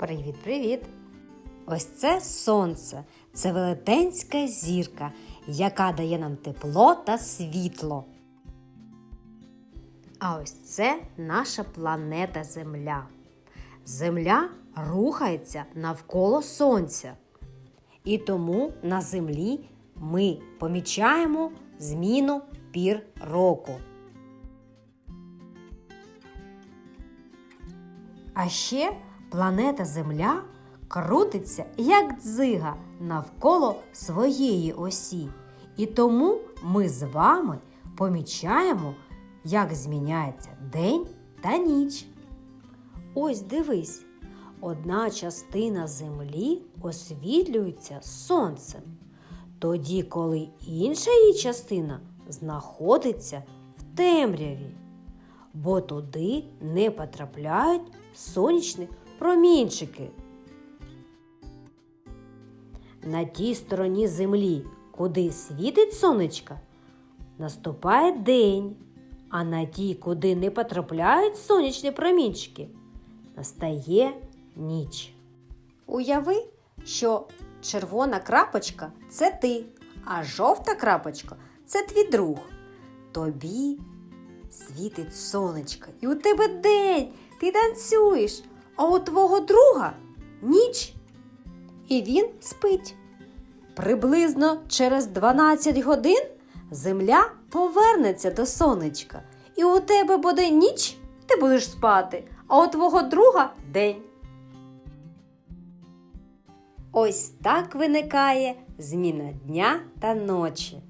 Привіт-привіт! Ось це сонце, це велетенська зірка, яка дає нам тепло та світло. А ось це наша планета Земля. Земля рухається навколо Сонця. І тому на Землі ми помічаємо зміну пір року. А ще планета Земля крутиться як дзига навколо своєї осі. І тому ми з вами помічаємо, як зміняється день та ніч. Ось дивись, одна частина Землі освітлюється сонцем, тоді коли інша її частина знаходиться в темряві бо туди не потрапляють сонячні промінчики. На тій стороні землі, куди світить сонечко, наступає день, а на тій, куди не потрапляють сонячні промінчики, настає ніч. Уяви, що червона крапочка це ти, а жовта крапочка це твій друг. Тобі світить сонечко, і у тебе день, ти танцюєш, а у твого друга ніч. І він спить. Приблизно через 12 годин земля повернеться до сонечка, і у тебе буде ніч, ти будеш спати, а у твого друга день. Ось так виникає зміна дня та ночі.